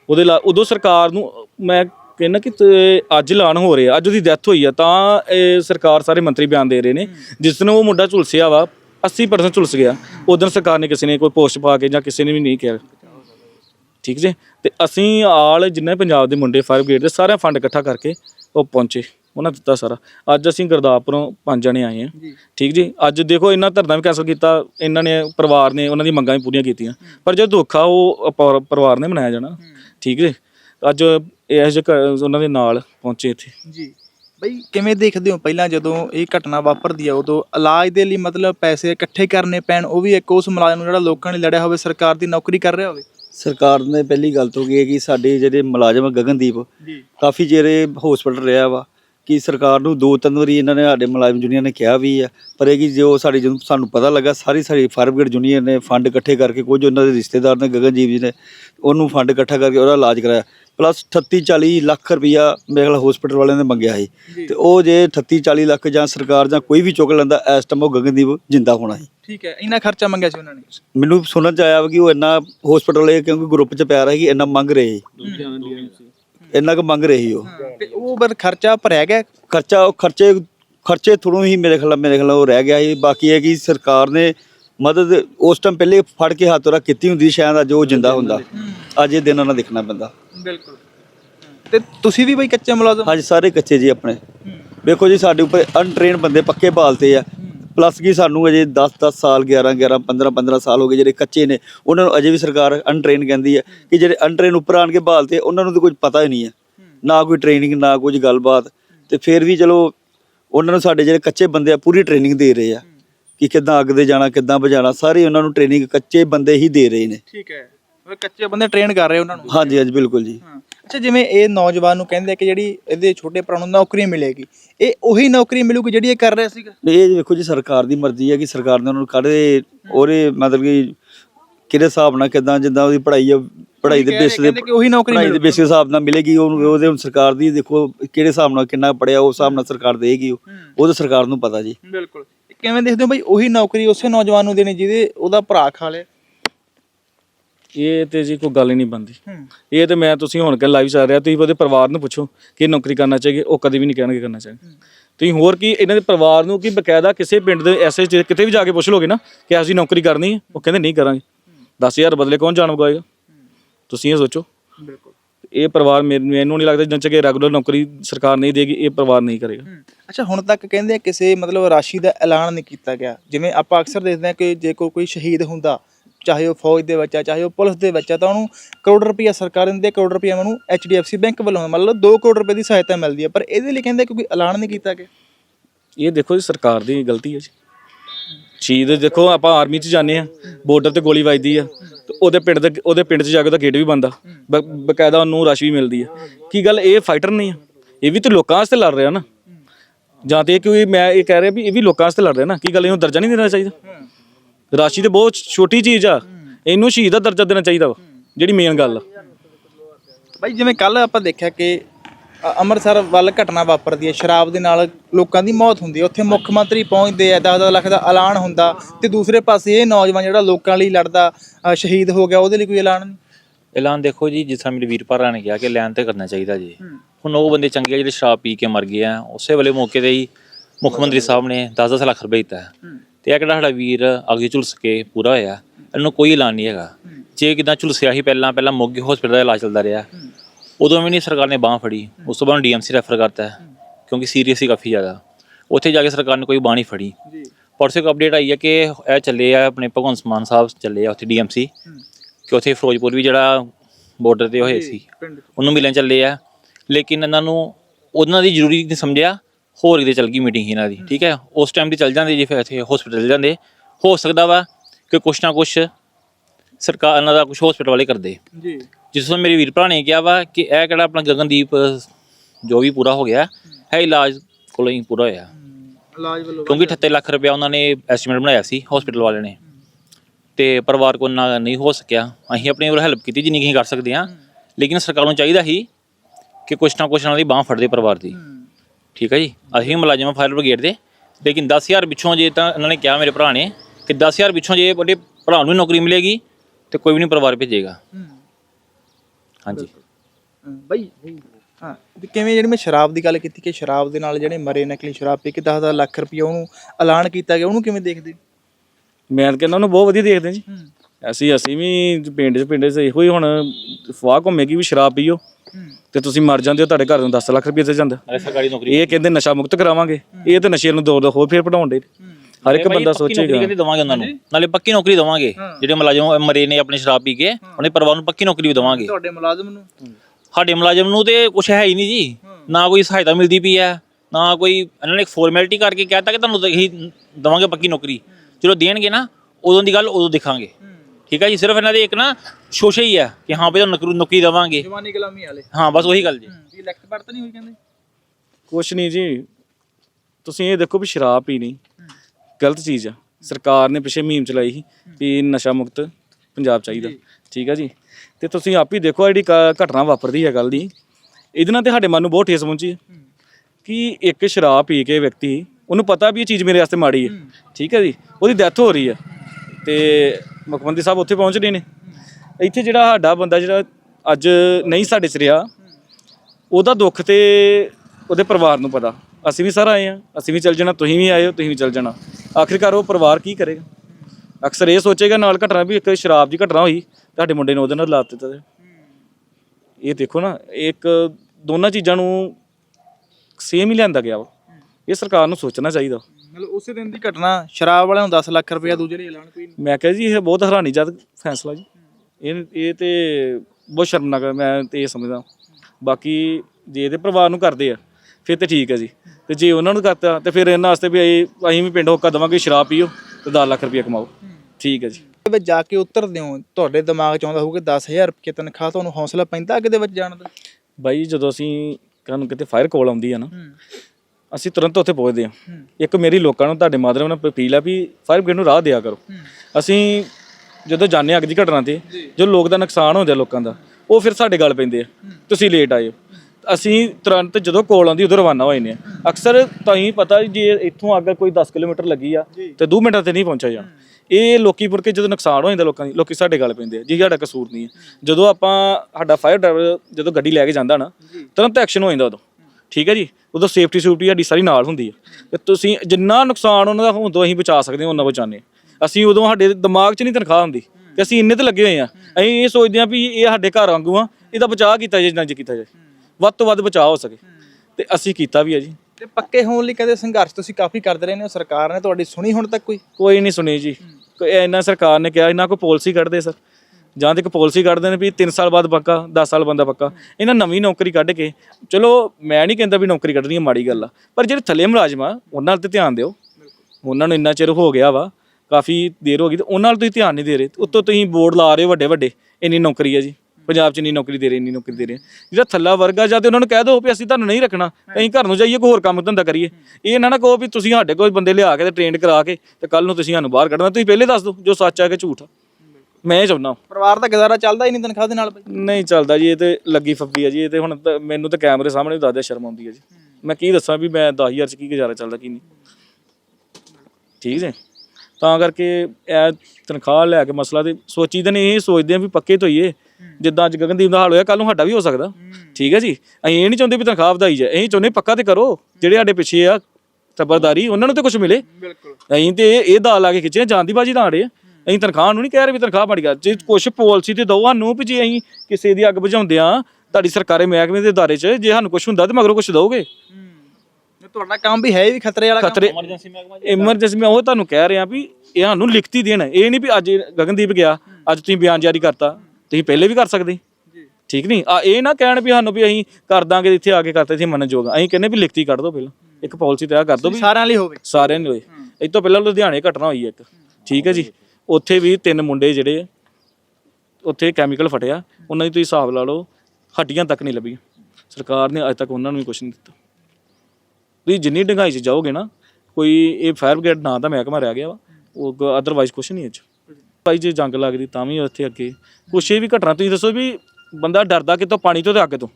ਉਹਦੇ ਉਦੋਂ ਸਰਕਾਰ ਨੂੰ ਮੈਂ ਕਹਿੰਦਾ ਕਿ ਤੇ ਅੱਜ ਐਲਾਨ ਹੋ ਰਿਹਾ ਅੱਜ ਉਹਦੀ ਡੈਥ ਹੋਈ ਆ ਤਾਂ ਇਹ ਸਰਕਾਰ ਸਾਰੇ ਮੰਤਰੀ ਬਿਆਨ ਦੇ ਰਹੇ ਨੇ ਜਿਸ ਦਿਨ ਉਹ ਮੁੰਡਾ ਝੁਲਸਿਆ ਵਾ 80% ਝੁਲਸ ਗਿਆ ਉਦੋਂ ਸਰਕਾਰ ਨੇ ਕਿਸੇ ਨੇ ਕੋਈ ਪੋਸਟ ਪਾ ਕੇ ਜਾਂ ਕਿਸੇ ਨੇ ਵੀ ਨਹੀਂ ਕਿਹਾ। ਠੀਕ ਜੀ? ਤੇ ਅਸੀਂ ਆਲ ਜਿੰਨੇ ਪੰਜਾਬ ਦੇ ਮੁੰਡੇ ਫਾਇਰ ਬ੍ਰਿਗੇਡ ਦੇ ਸਾਰੇ ਫੰਡ ਇਕੱਠਾ ਕਰਕੇ ਉਹ ਪਹੁੰਚੇ ਉਹਨਾਂ ਦਿੱਤਾ ਸਾਰਾ। ਅੱਜ ਅਸੀਂ ਗੁਰਦਾਸਪੁਰੋਂ ਪੰਜ ਜਣੇ ਆਏ ਹਾਂ। ਠੀਕ ਜੀ? ਅੱਜ ਦੇਖੋ ਇਹਨਾਂ ਧਰਨਾ ਵੀ ਕੈਂਸਲ ਕੀਤਾ ਇਹਨਾਂ ਨੇ ਪਰਿਵਾਰ ਨੇ ਉਹਨਾਂ ਦੀ ਮੰਗਾਂ ਵੀ ਪੂਰੀਆਂ ਕੀਤੀਆਂ। ਪਰ ਜੋ ਦੁੱਖ ਆ ਉਹ ਪਰ- ਪਰਿਵਾਰ ਨੇ ਮਨਾਇਆ ਜਾਣਾ। ਠੀਕ ਜੀ? ਅੱਜ ਇਹ ਜਿਹੇ ਉਹਨਾਂ ਦੇ ਨਾਲ ਪਹੁੰਚੇ ਇੱਥੇ। ਜੀ। ਬਈ ਕਿਵੇਂ ਦੇਖਦੇ ਹੋ? ਪਹਿਲਾਂ ਜਦੋਂ ਇਹ ਘਟਨਾ ਵਾਪਰਦੀ ਆ ਉਦੋਂ ਇਲਾਜ ਦੇ ਲਈ ਮਤਲਬ ਪੈਸੇ ਇਕੱਠੇ ਕਰਨੇ ਪੈਣ ਉਹ ਵੀ ਇੱਕ ਉਸ ਮੁਲਾਜ਼ਮ ਨੂੰ ਜਿਹੜਾ ਲੋਕਾਂ ਨੇ ਲੜਿਆ ਹੋਵੇ ਸਰਕਾਰ ਦੀ ਨੌਕਰੀ ਕਰ ਰਿਹਾ ਹੋਵੇ? ਸਰਕਾਰ ਨੇ ਪਹਿਲੀ ਗੱਲ ਤੋਂ ਕੀ ਹੈ ਕਿ ਸਾਡੇ ਜਿਹੜੇ ਮੁਲਾਜ਼ਮ ਆ ਗਗਨਦੀਪ ਜੀ। ਕਾਫੀ ਚਿਰ ਹਸਪੀਟਲ ਰਿਹਾ ਵਾ। ਕਿ ਸਰਕਾਰ ਨੂੰ ਦੋ ਤਿੰਨ ਵਾਰੀ ਇਹਨਾਂ ਨੇ ਸਾਡੇ ਮੁਲਾਜ਼ਮ ਯੂਨੀਅਨ ਨੇ ਕਿਹਾ ਵੀ ਆ ਪਰ ਇਹ ਕਿ ਜੋ ਸਾਡੀ ਜਦੋਂ ਸਾਨੂੰ ਪਤਾ ਲੱਗਾ ਸਾਰੀ ਸਾਡੀ ਫਾਇਰ ਬ੍ਰਿਗੇਡ ਯੂਨੀਅਨ ਨੇ ਫੰਡ ਇਕੱਠੇ ਕਰਕੇ ਕੁਝ ਉਹਨਾਂ ਦੇ ਰਿਸ਼ਤੇਦਾਰ ਨੇ ਗਗਨਜੀਤ ਜੀ ਨੇ ਉਹਨੂੰ ਫੰਡ ਇਕੱਠਾ ਕਰਕੇ ਉਹਦਾ ਇਲਾਜ ਕਰਾਇਆ। ਪਲੱਸ 38 40 ਲੱਖ ਰੁਪਈਆ ਮੇਰੇ ਖਿਆਲ ਹਸਪੀਟਲ ਵਾਲਿਆਂ ਨੇ ਮੰਗਿਆ ਸੀ। ਤੇ ਉਹ ਜੇ 38 40 ਲੱਖ ਜਾਂ ਸਰਕਾਰ ਜਾਂ ਕੋਈ ਵੀ ਚੁੱਕ ਲੈਂਦਾ ਇਸ ਟਾਈਮ ਉਹ ਗਗਨਦੀਪ ਜਿੰਦਾ ਹੋਣਾ ਸੀ। ਠੀਕ ਹੈ ਇੰਨਾ ਖਰਚਾ ਮੰਗਿਆ ਸੀ ਉਹਨਾਂ ਨੇ ਮੈਨੂੰ ਸੁਣਨ ਚ ਆਇਆ ਵਾ ਕਿ ਉਹ ਇੰਨਾ ਹਸਪੀਟਲ ਵਾਲੇ ਕਿਉਂਕਿ ਗਰੁੱਪ ਚ ਪਿਆ ਰਿਹਾ ਕਿ ਇੰਨਾ ਮੰਗ ਰਹੇ ਸੀ। ਇੰਨਾ ਕੁ ਮੰਗ ਰਹੇ ਉਹ। ਤੇ ਉਹ ਪਰ ਖਰਚਾ ਭਰਿਆ ਗਿਆ। ਖਰਚਾ ਉਹ ਖਰਚੇ ਖਰਚੇ ਥੋੜੋਂ ਹੀ ਮੇਰੇ ਖਿਆਲ ਮੇਰੇ ਖਿਆਲ ਉਹ ਰਹਿ ਗਿਆ ਸੀ। ਬਾਕੀ ਇਹ ਕਿ ਸਰਕਾਰ ਨੇ ਮਦਦ ਉਸ ਟਾਈਮ ਪਹਿਲੇ ਫੜ ਕੇ ਹੱਥ ਉਹਦਾ ਕੀਤੀ ਹੁੰਦੀ ਸ਼ਾਇਦ ਅੱਜ ਉਹ ਜਿੰਦਾ ਹੁੰਦਾ। ਅੱਜ ਇਹ ਦਿਨ ਉਹਨਾਂ ਦੇਖਣਾ ਪੈਂਦਾ। ਬਿਲਕੁਲ। ਤੇ ਤੁਸੀਂ ਵੀ ਬਈ ਕੱਚੇ ਮੁਲਾਜ਼ਮ? ਅੱਜ ਸਾਰੇ ਕੱਚੇ ਜੀ ਆਪਣੇ। ਵੇਖੋ ਜੀ ਸਾਡੇ ਉੱਪਰ ਅਨਟ੍ਰੇਨ ਬੰਦੇ ਪੱਕੇ ਬਾਲਤੇ ਆ। ਪਲੱਸ ਕੀ ਸਾਨੂੰ ਅਜੇ 10 10 ਸਾਲ 11 11 15 15 ਸਾਲ ਹੋ ਗਏ ਜਿਹੜੇ ਕੱਚੇ ਨੇ, ਉਹਨਾਂ ਨੂੰ ਅਜੇ ਵੀ ਸਰਕਾਰ ਅਨਟ੍ਰੇਨ ਕਹਿੰਦੀ ਹੈ ਕਿ ਜਿਹੜੇ ਅਨਟ੍ਰੇਨ ਉੱਪਰ ਆਣ ਕੇ ਬਾਲਤੇ ਉਹਨਾਂ ਨੂੰ ਤਾਂ ਕੁਝ ਪਤਾ ਹੀ ਨਹੀਂ ਹੈ। ਨਾ ਕੋਈ ਟ੍ਰੇਨਿੰਗ ਨਾ ਕੁਝ ਗੱਲਬਾਤ। ਤੇ ਫਿਰ ਵੀ ਚਲੋ, ਉਹਨਾਂ ਨੂੰ ਸਾਡੇ ਜਿਹੜੇ ਕੱਚੇ ਬੰਦੇ ਆ, ਪੂਰੀ ਟ੍ਰੇਨਿੰਗ ਦੇ ਰਹੇ ਆ। ਕਿ ਕਿੱਦਾਂ ਅੱਗ ਦੇ ਜਾਣਾ, ਕਿੱਦਾਂ ਬੁਝਾਉਣਾ, ਸਾਰੇ ਉਹਨਾਂ ਨੂੰ ਟ੍ਰੇਨਿੰਗ ਕੱਚੇ ਬੰਦੇ ਹੀ ਦੇ ਰਹੇ ਨੇ। ਠੀਕ ਹੈ। ਉਹ ਕੱਚੇ ਬੰਦੇ ਟ੍ਰੇਨ ਕਰ ਰਹੇ ਉਹਨਾਂ ਨੂੰ। ਹਾਂਜੀ ਹਾਂਜੀ ਬਿਲਕੁਲ ਜੀ। ਹਾਂ। ਅੱਛਾ ਜਿਵੇਂ ਇਹ ਨੌਜਵਾਨ ਨੂੰ ਕਹਿੰਦੇ ਆ ਕਿ ਜਿਹੜੀ ਇਹਦੇ ਛੋਟੇ ਭਰਾ ਨੂੰ ਨੌਕਰੀ ਮਿਲੇਗੀ ਇਹ ਉਹੀ ਨੌਕਰੀ ਮਿਲੂਗੀ ਜਿਹੜੀ ਇਹ ਕਰ ਰਿਹਾ ਸੀਗਾ? ਇਹ ਵੇਖੋ ਜੀ ਸਰਕਾਰ ਦੀ ਮਰਜ਼ੀ ਹੈ ਕਿ ਸਰਕਾਰ ਨੇ ਉਹਨਾਂ ਨੂੰ ਕੱਢੇ ਉਹਦੇ ਮਤਲਬ ਕਿ ਕਿਹੜੇ ਹਿਸਾਬ ਨਾਲ ਕਿਦਾਂ ਜਿੱਦਾਂ ਉਹਦੀ ਪੜ੍ਹਾਈ ਆ ਪੜ੍ਹਾਈ ਦੇ ਕਹਿ ਰਹੇ- ਬੇਸ ਦੇ ਕਹਿੰਦੇ ਕਿ ਉਹੀ ਨੌਕਰੀ ਪੜ੍ਹਾਈ ਦੇ। ਬੇਸ ਦੇ ਹਿਸਾਬ ਨਾਲ ਮਿਲੇਗੀ ਉਹਨੂੰ ਉਹਦੇ ਹੁਣ ਸਰਕਾਰ ਦੀ ਦੇਖੋ ਕਿਹੜੇ ਹਿਸਾਬ ਨਾਲ ਕਿੰਨਾ ਪੜਿਆ ਉਸ ਹਿਸਾਬ ਨਾਲ ਸਰਕਾਰ ਦੇਗੀ ਉਹ। ਉਹ ਤਾਂ ਸਰਕਾਰ ਨੂੰ ਪਤਾ ਜੀ। ਬਿਲਕੁਲ। ਕਿਵੇਂ ਦੇਖਦੇ ਹੋ ਬਈ ਉਹੀ ਨੌਕਰੀ ਉਸੇ ਨੌਜਵਾਨ ਨੂੰ ਦੇਣੀ ਜਿਹਦੇ ਉਹਦਾ ਭਰਾ ਖਾ ਲੇ ਇਹ ਤੇ ਜੀ ਕੋਈ ਗੱਲ ਹੀ ਨਹੀਂ ਬੰਦੀ ਇਹ ਤੇ ਮੈਂ ਤੁਸੀਂ ਹੁਣ ਕਿ ਲਾਈਵ ਚੱਲ ਰਿਹਾ ਤੁਸੀਂ ਉਹਦੇ ਪਰਿਵਾਰ ਨੂੰ ਪੁੱਛੋ ਕਿ ਨੌਕਰੀ ਕਰਨਾ ਚਾਹੀਏ ਉਹ ਕਦੇ ਵੀ ਨਹੀਂ ਕਹਿਣਗੇ ਕਰਨਾ ਚਾਹੀਏ ਤੁਸੀਂ ਹੋਰ ਕੀ ਇਹਨਾਂ ਦੇ ਪਰਿਵਾਰ ਨੂੰ ਕੀ ਬਕਾਇਦਾ ਕਿਸੇ ਪਿੰਡ ਦੇ ਐਸੇ ਕਿਤੇ ਵੀ ਜਾ ਕੇ ਪੁੱਛ ਲੋਗੇ ਨਾ ਕਿ ਅਸੀਂ ਨੌਕਰੀ ਕਰਨੀ ਹੈ ਉਹ ਕਹਿੰਦੇ ਨਹੀਂ ਕਰਾਂਗੇ। 10000 ਬਦਲੇ ਕੌਣ ਜਾਣ ਪਾਏਗਾ ਤੁਸੀਂ ਇਹ ਸੋਚੋ। ਬਿਲਕੁਲ। ਇਹ ਪਰਿਵਾਰ ਮੈਨੂੰ ਨਹੀਂ ਲੱਗਦਾ ਜਿੰਨ ਕਿ ਰੈਗੂਲਰ ਨੌਕਰੀ ਸਰਕਾਰ ਨਹੀਂ ਦੇਗੀ ਇਹ ਪਰਿਵਾਰ ਨਹੀਂ ਕਰੇਗਾ। ਅੱਛਾ ਹੁਣ ਤੱਕ ਕਹਿੰਦੇ ਕਿਸੇ ਮਤਲਬ ਰਾਸ਼ੀ ਦਾ ਐਲਾਨ ਨਹੀਂ ਕੀਤਾ ਗਿਆ। ਜਿਵੇਂ ਆਪਾਂ ਅਕਸਰ ਦੇਖਦੇ ਹਾਂ ਕਿ ਜੇ ਕੋਈ ਸ਼ਹੀਦ ਹੁੰਦਾ ਚਾਹੇ ਉਹ ਫੌਜ ਦੇ ਵਿੱਚ ਆ, ਚਾਹੇ ਉਹ ਪੁਲਿਸ ਦੇ ਵਿੱਚ ਆ, ਤਾਂ ਉਹਨੂੰ ਕਰੋੜ ਰੁਪਈਆ ਸਰਕਾਰ ਦਿੰਦੀ ਹੈ, ਕਰੋੜ ਰੁਪਈਆ ਉਹਨੂੰ HDFC ਬੈਂਕ ਵੱਲੋਂ, ਮਤਲਬ 2 ਕਰੋੜ ਰੁਪਏ ਦੀ ਸਹਾਇਤਾ ਮਿਲਦੀ ਹੈ। ਪਰ ਇਹਦੇ ਲਈ ਕਹਿੰਦੇ ਕਿ ਕੋਈ ਐਲਾਨ ਨਹੀਂ ਕੀਤਾ ਗਿਆ। ਇਹ ਦੇਖੋ ਜੀ, ਸਰਕਾਰ ਦੀ ਗਲਤੀ ਹੈ ਜੀ। ਚੀਜ਼ ਦੇਖੋ, ਆਪਾਂ ਆਰਮੀ 'ਚ ਜਾਂਦੇ ਆ ਬਾਰਡਰ ਤੇ ਗੋਲੀ ਵੱਜਦੀ ਆ, ਤੇ ਉਹਦੇ ਪਿੰਡ ਦੇ, ਉਹਦੇ ਪਿੰਡ 'ਚ ਜਾ ਕੇ ਉਹਦਾ ਗੇਟ ਵੀ ਬੰਦਾ ਬਕਾਇਦਾ ਉਹਨੂੰ ਰਸ਼ ਵੀ ਮਿਲਦੀ ਆ। ਕੀ ਗੱਲ, ਇਹ ਫਾਈਟਰ ਨਹੀਂ ਆ। ਇਹ ਵੀ ਤੇ ਲੋਕਾਂ ਵਾਸਤੇ ਲੜ ਰਿਹਾ ਨਾ। ਜਾਂ ਤੇ ਇਹ ਕੋਈ ਮੈਂ ਇਹ ਕਹਿ ਰਿਹਾ ਵੀ ਇਹ ਵੀ ਲੋਕਾਂ ਵਾਸਤੇ ਲੜ ਰਿਹਾ ਨਾ। ਕੀ ਗੱਲ, ਇਹਨੂੰ ਦਰਜਾ ਨਹੀਂ ਦੇਣਾ ਚਾਹੀਦਾ? ਰਾਸ਼ੀ ਤੇ ਬਹੁਤ ਛੋਟੀ ਚੀਜ਼ ਆ। ਇਹਨੂੰ ਸ਼ਹੀਦ ਦਾ ਦਰਜਾ ਦੇਣਾ ਚਾਹੀਦਾ ਵਾ ਜਿਹੜੀ ਮੇਨ ਗੱਲ ਆ। ਬਾਈ ਜਿਵੇਂ ਕੱਲ ਆਪਾਂ ਦੇਖਿਆ ਕਿ ਅ- ਅੰਮ੍ਰਿਤਸਰ ਵੱਲ ਘਟਨਾ ਵਾਪਰਦੀ ਹੈ ਸ਼ਰਾਬ ਦੇ ਨਾਲ ਲੋਕਾਂ ਦੀ ਮੌਤ ਹੁੰਦੀ ਹੈ। ਉੱਥੇ ਮੁੱਖ ਮੰਤਰੀ ਪਹੁੰਚਦੇ ਆ 10 ਲੱਖ ਦਾ ਐਲਾਨ ਹੁੰਦਾ ਤੇ ਦੂਸਰੇ ਪਾਸੇ ਇਹ ਨੌਜਵਾਨ ਜਿਹੜਾ ਲੋਕਾਂ ਲਈ ਲੜਦਾ ਅ, ਸ਼ਹੀਦ ਹੋ ਗਿਆ ਉਹਦੇ ਲਈ ਕੋਈ ਐਲਾਨ ਨਹੀਂ? ਐਲਾਨ ਦੇਖੋ ਜੀ ਜਿਸ ਤਰ੍ਹਾਂ ਮੇਰੇ ਵੀਰ ਭਰਾ ਨੇ ਕਿਹਾ ਕਿ ਐਲਾਨ ਤੇ ਕਰਨਾ ਚਾਹੀਦਾ ਜੀ। ਹੁਣ ਉਹ ਬੰਦੇ ਚੰਗੇ ਆ ਜਿਹੜੇ ਸ਼ਰਾਬ ਪੀ ਕੇ ਮਰ ਗਏ ਆ ਉਸੇ ਵੇਲੇ ਮੌਕੇ ਤੇ ਹੀ ਮੁੱਖ ਮੰਤਰੀ ਸਾਹਿਬ ਨੇ 10-10 ਲੱਖ ਰੁਪਏ ਦਿੱਤਾ। ਤੇ ਇਹ ਕਿਹੜਾ ਸਾਡਾ ਵੀਰ ਅੱਗੇ ਝੁਲਸ ਕੇ ਪੂਰਾ ਹੋਇਆ ਇਹਨੂੰ ਕੋਈ ਐਲਾਨ ਨਹੀਂ ਹੈਗਾ। ਜੇ ਕਿਦਾਂ ਝੁਲਸਿਆ ਸੀ ਪਹਿਲਾਂ ਪਹਿਲਾਂ ਮੋਗੇ ਹਸਪੀਟਲ ਦਾ ਇਲਾਜ ਚੱਲਦਾ ਰਿਹਾ। ਉਦੋਂ ਵੀ ਨਹੀਂ ਸਰਕਾਰ ਨੇ ਬਾਹ ਫੜੀ ਉਸ ਤੋਂ ਬਾਅਦ ਡੀਐਮਸੀ ਰੈਫਰ ਕਰਤਾ ਹੈ ਕਿਉਂਕਿ ਸੀਰੀਅਸ ਸੀ ਕਾਫੀ ਜ਼ਿਆਦਾ। ਉੱਥੇ ਜਾ ਕੇ ਸਰਕਾਰ ਨੇ ਕੋਈ ਬਾਹ ਨਹੀਂ ਫੜੀ। ਜੀ। ਪਰਸੋਂ ਇੱਕ ਅਪਡੇਟ ਆਈ ਹੈ ਕਿ ਇਹ ਚੱਲੇ ਆ ਆਪਣੇ ਭਗਵੰਤ ਮਾਨ ਸਾਹਿਬ ਚੱਲੇ ਆ ਉੱਥੇ ਡੀਐਮਸੀ ਕਿ ਉੱਥੇ ਫਿਰੋਜ਼ਪੁਰ ਵੀ ਜਿਹੜਾ ਬਾਰਡਰ ਤੇ ਹੋਏ ਸੀ ਉਹਨੂੰ ਮਿਲਣ ਚੱਲੇ ਆ। ਲੇਕਿਨ ਇਹਨਾਂ ਨੂੰ ਉਹਨਾਂ ਦੀ ਜ਼ਰੂਰੀ ਨਹੀਂ ਸਮਝਿਆ ਹੋਰ ਕਿਤੇ ਚੱਲ ਗਈ ਮੀਟਿੰਗ ਇਹਨਾਂ ਦੀ ਠੀਕ ਹੈ? ਉਸ ਟਾਈਮ ਦੀ ਚੱਲ ਜਾਂਦੇ ਜੇ ਫਿਰ ਇੱਥੇ ਹਸਪੀਟਲ ਜਾਂਦੇ। ਹੋ ਸਕਦਾ ਵਾ ਕਿ ਕੁਛ ਨਾ ਕੁਛ ਸਰਕਾਰ ਇਹਨਾਂ ਦਾ ਕੁਛ ਹਸਪੀਟਲ ਵਾਲੇ ਕਰਦੇ। ਜੀ। ਜਿਸ ਤੋਂ ਮੇਰੇ ਵੀਰ ਭਰਾ ਨੇ ਕਿਹਾ ਵਾ ਕਿ ਇਹ ਕਿਹੜਾ ਆਪਣਾ ਗਗਨਦੀਪ ਜੋ ਵੀ ਪੂਰਾ ਹੋ ਗਿਆ ਹੈ ਇਲਾਜ ਕੋਲੋਂ ਹੀ ਪੂਰਾ ਹੋਇਆ। ਇਲਾਜ ਵੱਲੋਂ ਕਿਉਂਕਿ 38 ਲੱਖ ਰੁਪਇਆ ਉਹਨਾਂ ਨੇ ਐਸਟੀਮੇਟ ਬਣਾਇਆ ਸੀ ਹਸਪੀਟਲ ਵਾਲਿਆਂ ਨੇ। ਤੇ ਪਰਿਵਾਰ ਕੋਲ ਨਾ ਨਹੀਂ ਹੋ ਸਕਿਆ। ਅਸੀਂ ਆਪਣੀ ਵੱਲੋਂ ਹੈਲਪ ਕੀਤੀ ਜਿੰਨੀ ਕੁ ਅਸੀਂ ਕਰ ਸਕਦੇ ਹਾਂ। ਲੇਕਿਨ ਸਰਕਾਰ ਨੂੰ ਚਾਹੀਦਾ ਸੀ ਕਿ ਕੁਛ ਨਾ ਕੁਛ ਇਹਨਾਂ ਦੀ ਬਾਹ ਫੜਦੇ ਪਰਿਵਾਰ ਦੀ। ਠੀਕ ਹੈ ਜੀ? ਅਸੀਂ ਮੁਲਾਜ਼ਮ ਹਾਂ ਫਾਇਰ ਬ੍ਰਿਗੇਡ ਦੇ। ਲੇਕਿਨ 10000 ਪਿੱਛੋਂ ਜੇ ਤਾਂ ਇਹਨਾਂ ਨੇ ਕਿਹਾ ਮੇਰੇ ਭਰਾ ਨੇ ਕਿ 10000 ਪਿੱਛੋਂ ਜੇ ਵੱਡੇ ਭਰਾ ਨੂੰ ਹੀ ਨੌਕਰੀ ਮਿਲੇਗੀ ਤੇ ਕੋਈ ਵੀ ਨਹੀਂ ਪਰਿਵਾਰ ਭੇਜੇਗਾ। ਹਾਂਜੀ। ਬਈ ਹਾਂ। ਤੇ ਕਿਵੇਂ ਜਿਹੜੀ ਮੈਂ ਸ਼ਰਾਬ ਦੀ ਗੱਲ ਕੀਤੀ ਕਿ ਸ਼ਰਾਬ ਦੇ ਨਾਲ ਜਿਹੜੇ ਮਰੇ ਨਕਲੀ ਸ਼ਰਾਬ ਪੀ ਕੇ 10 ਲੱਖ ਰੁਪਏ ਉਹਨੂੰ ਐਲਾਨ ਕੀਤਾ ਗਿਆ ਉਹਨੂੰ ਕਿਵੇਂ ਦੇਖਦੇ? ਮੈਂ ਤਾਂ ਕਹਿੰਦਾ ਉਹਨੂੰ ਬਹੁਤ ਵਧੀਆ ਦੇਖਦੇ ਜੀ। ਅਸੀਂ ਅਸੀਂ ਵੀ ਪਿੰਡ 'ਚ ਪਿੰਡ 'ਚ ਇਹੋ ਹੀ ਹੁਣ ਫਵਾਹ ਘੁੰਮੇਗੀ ਵੀ ਸ਼ਰਾਬ ਪੀਓ। ਤੇ ਤੁਸੀਂ ਮਰ ਜਾਂਦੇ ਹੋ ਤੁਹਾਡੇ ਘਰ ਨੂੰ 10 ਲੱਖ ਰੁਪਏ ਤੇ ਜਾਂਦਾ। ਨਾਲੇ ਸਰਕਾਰੀ ਨੌਕਰੀ ਇਹ ਕਹਿੰਦੇ ਨਸ਼ਾ ਮੁਕਤ ਕਰਾਵਾਂਗੇ। ਇਹ ਤੇ ਨਸ਼ੇ ਨੂੰ ਦੋ ਦੋ ਹੋਰ ਫੇਰ ਪੜਾਉਣ ਦੇ। ਹਰ ਇੱਕ ਬੰਦਾ ਪੱਕੀ ਨੌਕਰੀ ਸੋਚੇਗਾ ਕਹਿੰਦੇ ਦਵਾਂਗੇ ਉਹਨਾਂ ਨੂੰ। ਨਾਲੇ ਪੱਕੀ ਨੌਕਰੀ ਦਵਾਂਗੇ। ਜਿਹੜੇ ਮੁਲਾਜ਼ਮ ਮਰੇ ਨੇ ਆਪਣੇ ਸ਼ਰਾਬ ਪੀ ਕੇ ਉਹਨੇ ਪਰਿਵਾਰ ਨੂੰ ਪੱਕੀ ਨੌਕਰੀ ਵੀ ਦਵਾਂਗੇ। ਤੁਹਾਡੇ ਮੁਲਾਜ਼ਮ ਨੂੰ। ਸਾਡੇ ਮੁਲਾਜ਼ਮ ਨੂੰ ਤੇ ਕੁਝ ਹੈ ਹੀ ਨਹੀਂ ਜੀ। ਨਾ ਕੋਈ ਸਹਾਇਤਾ ਮਿਲਦੀ ਪਈ ਹੈ ਨਾ ਕੋਈ ਇਹਨਾਂ ਨੇ ਇੱਕ ਫਾਰਮੈਲਿਟੀ ਕਰਕੇ ਕਹਿਤਾ ਕਿ ਤੁਹਾਨੂੰ ਇਹੀ ਦਵਾਂਗੇ ਪੱਕੀ ਨੌਕਰੀ। ਚਲੋ ਦੇਣਗੇ ਨਾ ਉਦੋਂ ਦੀ ਗੱਲ ਉਦੋਂ ਦੇਖਾਂਗੇ। ਠੀਕ ਹੈ ਜੀ ਸਿਰਫ ਇਹਨਾਂ ਦੇ ਇੱਕ ਨਾ ਸ਼ੋਸ਼ੇ ਹੀ ਹੈ ਕਿ ਹਾਂ ਵੀ ਤੁਹਾਨੂੰ ਨੌਕਰੀ- ਨੌਕਰੀ ਦਵਾਂਗੇ। ਜਵਾਨੀ ਗੁਲਾਮੀ ਵਾਲੇ। ਹਾਂ ਬਸ ਉਹੀ ਗੱਲ ਜੀ। ਇਹ ਲੈਕਟ ਪੜਤ ਨਹੀਂ ਹੋਈ ਕਹਿੰਦੇ? ਕੁਛ ਨਹੀਂ ਜੀ। ਤੁਸੀਂ ਇਹ ਦੇਖੋ ਵੀ ਸ਼ਰਾਬ ਪੀਣੀ ਗਲਤ ਚੀਜ਼ ਆ। ਸਰਕਾਰ ਨੇ ਪਿੱਛੇ ਮੀਮ ਚਲਾਈ ਸੀ ਵੀ ਨਸ਼ਾ ਮੁਕਤ ਪੰਜਾਬ ਚਾਹੀਦਾ। ਠੀਕ ਆ ਜੀ। ਤੇ ਤੁਸੀਂ ਆਪ ਹੀ ਦੇਖੋ ਜਿਹੜੀ ਘਟਨਾ ਵਾਪਰਦੀ ਹੈ ਗੱਲ ਦੀ। ਇਹਦੇ ਨਾਲ ਤੇ ਸਾਡੇ ਮਨ ਨੂੰ ਬਹੁਤ ਠੇਸ ਪਹੁੰਚੀ ਹੈ। ਕਿ ਇੱਕ ਸ਼ਰਾਬ ਪੀ ਕੇ ਵਿਅਕਤੀ ਉਹਨੂੰ ਪਤਾ ਵੀ ਇਹ ਚੀਜ਼ ਮੇਰੇ ਵਾਸਤੇ ਮਾੜੀ ਹੈ। ਠੀਕ ਹੈ ਜੀ। ਉਹਦੀ ਡੈਥ ਹੋ ਰਹੀ ਹੈ ਤੇ ਮੁੱਖ ਮੰਤਰੀ ਸਾਹਿਬ ਉੱਥੇ ਪਹੁੰਚ ਰਹੇ ਨੇ। ਇੱਥੇ ਜਿਹੜਾ ਸਾਡਾ ਬੰਦਾ ਜਿਹੜਾ ਅੱਜ ਨਹੀਂ ਸਾਡੇ ਚ ਰਿਹਾ, ਉਹਦਾ ਦੁੱਖ ਤੇ ਉਹਦੇ ਪਰਿਵਾਰ ਨੂੰ ਪਤਾ। ਅਸੀਂ ਵੀ ਸਾਰ ਆਏ ਆ ਅਸੀਂ ਵੀ ਚੱਲ ਜਾਣਾ, ਤੁਸੀਂ ਵੀ ਆਏ ਹੋ, ਤੁਸੀਂ ਵੀ ਚੱਲ ਜਾਣਾ। ਆਖਿਰਕਾਰ ਉਹ ਪਰਿਵਾਰ ਕੀ ਕਰੇਗਾ? ਅਕਸਰ ਇਹ ਸੋਚੇਗਾ ਨਾਲ ਘਟਨਾ ਵੀ ਇੱਕ ਸ਼ਰਾਬ ਦੀ ਘਟਨਾ ਹੋਈ, ਤੁਹਾਡੇ ਮੁੰਡੇ ਨੇ ਉਹਦੇ ਨਾਲ ਲਾ ਦਿੱਤਾ ਇਹ ਦੇਖੋ ਨਾ ਇੱਕ ਦੋਨਾਂ ਚੀਜ਼ਾਂ ਨੂੰ ਸੇਮ ਹੀ ਲਿਆਂਦਾ ਗਿਆ ਵਾ। ਇਹ ਸਰਕਾਰ ਨੂੰ ਸੋਚਣਾ ਚਾਹੀਦਾ। ਮਤਲਬ ਉਸੇ ਦਿਨ ਦੀ ਘਟਨਾ ਸ਼ਰਾਬ ਵਾਲਿਆਂ ਨੂੰ 10 ਲੱਖ ਰੁਪਏ ਦੂਜੇ ਲਈ ਐਲਾਨ ਕੋਈ ਨਹੀਂ। ਮੈਂ ਕਿਹਾ ਜੀ ਇਹ ਬਹੁਤ ਹੈਰਾਨੀਜਨਕ ਫੈਸਲਾ ਜੀ। ਇਹ ਇਹ ਤੇ ਬਹੁਤ ਸ਼ਰਮਨਾਕ ਹੈ, ਮੈਂ ਤੇ ਇਹ ਸਮਝਦਾ ਬਾਕੀ ਜੇ ਇਹਦੇ ਪਰਿਵਾਰ ਨੂੰ ਕਰਦੇ ਆ ਫਿਰ ਤੇ ਠੀਕ ਹੈ ਜੀ। ਤੇ ਜੇ ਉਹਨਾਂ ਨੂੰ ਕਰਤਾ ਤੇ ਫਿਰ ਇਹਨਾਂ ਵਾਸਤੇ ਵੀ ਅਸੀਂ ਅਸੀਂ ਵੀ ਪਿੰਡ ਹੋਕਾ ਦਵਾਂਗੇ ਸ਼ਰਾਬ ਪੀਓ ਤੇ 10 ਲੱਖ ਰੁਪਏ ਕਮਾਓ। ਠੀਕ ਹੈ ਜੀ। ਇਹਦੇ ਵਿੱਚ ਜਾ ਕੇ ਉਤਰਦੇ ਹੋ ਤੁਹਾਡੇ ਦਿਮਾਗ 'ਚ ਆਉਂਦਾ ਹੋਊਗਾ 10000 ਰੁਪਏ ਤਨਖਾਹ ਤੁਹਾਨੂੰ ਹੌਸਲਾ ਪੈਂਦਾ ਅੱਗੇ ਦੇ ਵਿੱਚ ਜਾਣ ਦਾ? ਬਾਈ ਜਦੋਂ ਅਸੀਂ ਸਾਨੂੰ ਕਿਤੇ ਫਾਇਰ ਕਾਲ ਆਉਂਦੀ ਆ ਨਾ ਅਸੀਂ ਤੁਰੰਤ ਉੱਥੇ ਪਹੁੰਚਦੇ ਹਾਂ। ਇੱਕ ਮੇਰੀ ਲੋਕਾਂ ਨੂੰ ਤੁਹਾਡੇ ਮਾਧਿਅਮ ਨਾਲ ਅਪੀਲ ਆ ਵੀ ਫਾਇਰ ਬ੍ਰਿਗੇਡ ਨੂੰ ਰਾਹ ਦਿਆ ਕਰੋ। ਅਸੀਂ ਜਦੋਂ ਜਾਂਦੇ ਹਾਂ ਅੱਗ ਦੀ ਘਟਨਾ ਤੇ ਜੋ। ਲੋਕ ਦਾ ਨੁਕਸਾਨ ਹੁੰਦਾ ਲੋਕਾਂ ਦਾ ਉਹ ਫਿਰ ਸਾਡੇ ਗੱਲ ਪੈਂਦੇ ਆ। ਤੁਸੀਂ ਲੇਟ ਆਏ ਹੋ। ਅਸੀਂ ਤੁਰੰਤ ਜਦੋਂ ਕੋਲ ਆਉਂਦੀ ਉਦੋਂ ਰਵਾਨਾ ਹੋ ਜਾਂਦੇ ਆ ਅਕਸਰ ਤੁਹਾਨੂੰ ਪਤਾ ਜੇ ਇੱਥੋਂ ਅੱਗ ਕੋਈ 10 ਕਿਲੋਮੀਟਰ ਲੱਗੀ ਆ ਤੇ 2 ਮਿੰਟਾਂ ਤੇ ਨਹੀਂ ਪਹੁੰਚਿਆ ਜਾਣਾ। ਇਹ ਲੋਕੀ ਮੁੜ ਕੇ ਜਦੋਂ ਨੁਕਸਾਨ ਹੋ ਜਾਂਦਾ ਲੋਕਾਂ ਦੀ ਲੋਕੀ ਸਾਡੇ ਗੱਲ ਪੈਂਦੇ ਆ ਜੀ ਸਾਡਾ ਕਸੂਰ ਨਹੀਂ ਹੈ। ਜਦੋਂ ਆਪਾਂ ਸਾਡਾ ਫਾਇਰ ਡਰਾਈਵਰ ਜਦੋਂ ਗੱਡੀ ਲੈ ਕੇ ਜਾਂਦਾ ਨਾ ਤੁਰੰਤ ਐਕਸ਼ਨ ਹੋ ਜਾਂਦਾ ਉਦੋਂ। ਠੀਕ ਹੈ ਜੀ? ਉਦੋਂ ਸੇਫਟੀ ਸੂਫਟੀ ਸਾਡੀ ਸਾਰੀ ਨਾਲ ਹੁੰਦੀ ਹੈ ਤੇ ਤੁਸੀਂ ਜਿੰਨਾ ਨੁਕਸਾਨ ਉਹਨਾਂ ਦਾ ਤੋਂ ਅਸੀਂ ਬਚਾ ਸਕਦੇ ਹਾਂ ਉਹਨਾਂ ਹਾਂ ਅਸੀਂ ਉਦੋਂ ਸਾਡੇ ਦਿਮਾਗ 'ਚ ਨਹੀਂ ਤਨਖਾਹ ਹੁੰਦੀ ਕਿ ਅਸੀਂ ਇੰਨੇ ਤੇ ਲੱਗੇ ਹੋਏ ਆ। ਅਸੀਂ ਇਹ ਸੋਚਦੇ ਹਾਂ ਵੀ ਇਹ ਸਾਡੇ ਘਰ ਵਾਂਗੂ ਆ ਇਹਦਾ ਬਚਾਅ ਕੀਤਾ ਜਾਏ ਜਿੰਨਾ ਚ ਕੀਤਾ ਜਾਏ। ਵੱਧ ਤੋਂ ਵੱਧ ਬਚਾਅ ਹੋ ਸਕੇ। ਤੇ ਅਸੀਂ ਕੀਤਾ ਵੀ ਹੈ ਜੀ। ਤੇ ਪੱਕੇ ਹੋਣ ਲਈ ਕਦੇ ਸੰਘਰਸ਼ ਤੁਸੀਂ ਕਾਫੀ ਕਰਦੇ ਰਹੇ ਨੇ ਸਰਕਾਰ ਨੇ ਤੁਹਾਡੀ ਸੁਣੀ ਹੁਣ ਤੱਕ ਕੋਈ? ਕੋਈ ਨਹੀਂ ਸੁਣੀ ਜੀ। ਕੋਈ ਇਹਨਾਂ ਸਰਕਾਰ ਨੇ ਕਿਹਾ ਇਹਨਾਂ ਕੋਈ ਪਾਲਿਸੀ ਕੱਢਦੇ ਸਰ। ਜਾਂ ਤੇ ਇੱਕ ਪਾਲਿਸੀ ਕੱਢਦੇ ਨੇ ਵੀ 3 ਸਾਲ ਬਾਅਦ ਪੱਕਾ 10 ਸਾਲ ਬੰਦਾ ਪੱਕਾ। ਇਹਨਾਂ ਨਵੀਂ ਨੌਕਰੀ ਕੱਢ ਕੇ, ਚਲੋ ਮੈਂ ਨਹੀਂ ਕਹਿੰਦਾ ਵੀ ਨੌਕਰੀ ਕੱਢਣੀ ਮਾੜੀ ਗੱਲ ਆ, ਪਰ ਜਿਹੜੇ ਥੱਲੇ ਮੁਲਾਜ਼ਮ ਆ, ਉਹਨਾਂ ਨਾਲ ਤੇ ਧਿਆਨ ਦਿਓ। ਉਹਨਾਂ ਨੂੰ ਇੰਨਾ ਚਿਰ ਹੋ ਗਿਆ ਵਾ, ਕਾਫੀ ਦੇਰ ਹੋ ਗਈ, ਤੇ ਉਹਨਾਂ ਨਾਲ ਤੁਸੀਂ ਧਿਆਨ ਨਹੀਂ ਦੇ ਰਹੇ। ਉੱਤੋਂ ਤੁਸੀਂ ਬੋਰਡ ਲਾ ਰਹੇ ਹੋ ਵੱਡੇ ਵੱਡੇ, ਇੰਨੀ ਨੌਕਰੀ ਹੈ ਜੀ। ਪੰਜਾਬ 'ਚ ਇੰਨੀ ਨੌਕਰੀ ਦੇ ਰਹੇ, ਇੰਨੀ ਨੌਕਰੀ ਦੇ ਰਹੇ। ਜਿਹੜਾ ਥੱਲਾ ਵਰਗਾ ਜਾਂ ਤੇ ਉਹਨਾਂ ਨੂੰ ਕਹਿ ਦਿਓ ਵੀ ਅਸੀਂ ਤੁਹਾਨੂੰ ਨਹੀਂ ਰੱਖਣਾ, ਅਸੀਂ ਘਰ ਨੂੰ ਜਾਈਏ, ਕੋਈ ਹੋਰ ਕੰਮ ਧੰਦਾ ਕਰੀਏ। ਇਹ ਨਾ ਨਾ ਕਹੋ ਵੀ ਤੁਸੀਂ ਸਾਡੇ ਕੋਲ ਬੰਦੇ ਲਿਆ ਕੇ ਤੇ ਟ੍ਰੇਨਡ ਕਰਾ ਕੇ, ਤੇ ਕੱਲ ਨੂੰ ਤੁਸੀਂ ਸਾਨੂੰ ਬਾਹਰ ਕੱਢਣਾ, ਤੁਸੀਂ ਪਹਿਲੇ ਦੱਸ ਦਿਓ ਜੋ ਸੱਚ ਆ ਕਿ ਝੂਠ ਆ। ਮੈਂ ਇਹ ਚਾਹੁੰਦਾ ਪਰਿਵਾਰ ਦਾ ਗੁਜ਼ਾਰਾ ਚੱਲਦਾ ਹੀ ਨਹੀਂ ਤਨਖਾਹ ਦੇ ਨਾਲ ਬਈ। ਨਹੀਂ ਚੱਲਦਾ ਜੀ ਇਹ ਤੇ ਲੱਗੀ ਫੱਬੀ ਹੈ ਜੀ ਇਹ ਤੇ ਹੁਣ ਤਾਂ ਮੈਨੂੰ ਤਾਂ ਕੈਮਰੇ ਸਾਹਮਣੇ ਵੀ ਦੱਸਦੇ ਸ਼ਰਮ ਆਉਂਦੀ ਹੈ ਜੀ। ਮੈਂ ਕੀ ਦੱਸਾਂ ਵੀ ਮੈਂ 10000 ਚ ਕੀ ਗੁਜ਼ਾਰਾ ਚੱਲਦਾ ਕੀ ਨਹੀਂ। ਠੀਕ ਜੀ? ਤਾਂ ਕਰਕੇ ਇਹ ਤਨਖਾਹ ਲੈ ਕੇ ਮਸਲਾ ਤੇ ਸੋਚੀ ਤਾਂ ਨਹੀਂ ਇਹ ਸੋਚਦੇ ਆ ਵੀ ਪੱਕੇ ਧੋਈਏ ਜਿੱਦਾਂ ਅੱਜ ਗਗਨਦੀਪ ਦਾ ਹਾਲ ਹੋਇਆ ਕੱਲ ਨੂੰ ਸਾਡਾ ਵੀ ਹੋ ਸਕਦਾ। ਠੀਕ ਹੈ ਜੀ? ਅਸੀਂ ਇਹ ਨਹੀਂ ਚਾਹੁੰਦੇ ਵੀ ਤਨਖਾਹ ਵਧਾਈ ਜਾਏ ਅਸੀਂ ਚਾਹੁੰਦੇ ਪੱਕਾ ਤੇ ਕਰੋ। ਜਿਹੜੇ ਸਾਡੇ ਪਿੱਛੇ ਆ ਤਬਰਦਾਰੀ ਉਹਨਾਂ ਨੂੰ ਤੇ ਕੁਝ ਮਿਲੇ। ਬਿਲਕੁਲ। ਅਸੀਂ ਤੇ ਇਹ ਦਾ ਲਾ ਕੇ ਖਿੱਚੇ ਜਾਨ ਦੀ ਬਾਜੀ ਦਾ ਆੜੇ ਆ। ਅਸੀਂ ਤਨਖਾਹ ਨੂੰ ਨਹੀਂ ਕਹਿ ਰਹੇ ਵੀ ਤਨਖਾਹ ਬੜੀ ਕਰ ਜੇ ਕੁਛ ਪਾਲਿਸੀ ਤੇ ਦੋ ਸਾਨੂੰ ਵੀ ਜੇ ਅਸੀਂ ਕਿਸੇ ਦੀ ਅੱਗ ਬੁਝਾਉਂਦੇ ਆ ਤੁਹਾਡੀ ਸਰਕਾਰੀ ਮਹਿਕਮੇ ਦੇ ਦਾਇਰੇ 'ਚ ਜੇ ਸਾਨੂੰ ਕੁਝ ਹੁੰਦਾ ਤੇ ਮਗਰੋਂ ਕੁਝ ਦੋਗੇ ਤੁਹਾਡਾ ਕੰਮ ਵੀ ਹੈ ਵੀ ਖਤਰੇ ਵਾਲਾ ਕੰਮ। ਖਤਰੇ ਐਮਰਜੈਂਸੀ ਮਹਿਕਮਾ ਐਮਰਜੈਂਸੀ ਮੈਂ ਉਹ ਤੁਹਾਨੂੰ ਕਹਿ ਰਿਹਾ ਵੀ ਇਹ ਸਾਨੂੰ ਲਿਖਤੀ ਦੇਣ। ਇਹ ਨਹੀਂ ਵੀ ਅੱਜ ਗਗਨਦੀਪ ਗਿਆ ਅੱਜ ਤੁਸੀਂ ਬਿਆਨ ਜਾਰੀ ਕਰਤਾ। ਤੁਸੀਂ ਪਹਿਲੇ ਵੀ ਕਰ ਸਕਦੇ। ਠੀਕ ਨਹੀਂ? ਆ ਇਹ ਨਾ ਕਹਿਣ ਵੀ ਸਾਨੂੰ ਵੀ ਅਸੀਂ ਕਰ ਦਾਂਗੇ ਇੱਥੇ ਆ ਕੇ ਕਰਤੇ ਸੀ ਮੰਨਣ ਜੋਗ ਅਸੀਂ ਕਹਿੰਦੇ ਵੀ ਲਿਖਤੀ ਕੱਢ ਦਿਓ ਪਹਿਲਾਂ। ਇੱਕ ਪਾਲਿਸੀ ਤਿਆਰ ਕਰ ਦਿਓ ਵੀ ਸਾਰਿਆਂ ਲਈ ਹੋਵੇ। ਸਾਰਿਆਂ ਨੇ ਹੋਏ ਇਹ ਤੋਂ ਪਹਿਲਾਂ ਲੁਧਿਆਣੇ ਘਟਨਾ ਹੋਈ ਇੱਕ। ਠੀਕ ਹੈ ਜੀ। ਉੱਥੇ ਵੀ ਤਿੰਨ ਮੁੰਡੇ ਜਿਹੜੇ ਉੱਥੇ ਕੈਮੀਕਲ ਫਟਿਆ। ਉਹਨਾਂ ਦੀ ਤੁਸੀਂ ਹਿਸਾਬ ਲਾ ਲਓ ਹੱਡੀਆਂ ਤੱਕ ਨਹੀਂ ਲੱਭੀਆਂ। ਸਰਕਾਰ ਨੇ ਅਜੇ ਤੱਕ ਉਹਨਾਂ ਨੂੰ ਵੀ ਕੁਝ ਨਹੀਂ ਦਿੱਤਾ। ਤੁਸੀਂ ਜਿੰਨੀ ਡੰਗਾਈ 'ਚ ਜਾਓਗੇ ਨਾ ਕੋਈ ਇਹ ਫਾਇਰ ਬ੍ਰਿਗੇਡ ਨਾਂ ਦਾ ਮਹਿਕਮਾ ਰਹਿ ਗਿਆ ਵਾ। ਉਹ ਅਦਰਵਾਈਜ਼ ਕੁਝ ਨਹੀਂ ਇਹ 'ਚ। ਭਾਈ ਜੇ ਜੰਗ ਲੱਗਦੀ ਤਾਂ ਵੀ ਉੱਥੇ ਅੱਗੇ। ਕੁਛ ਇਹ ਵੀ ਘਟਨਾ ਤੁਸੀਂ ਦੱਸੋ ਵੀ ਬੰਦਾ ਡਰਦਾ ਕਿਤੋਂ ਪਾਣੀ ਤੋਂ ਤੇ ਅੱਗ ਤੋਂ?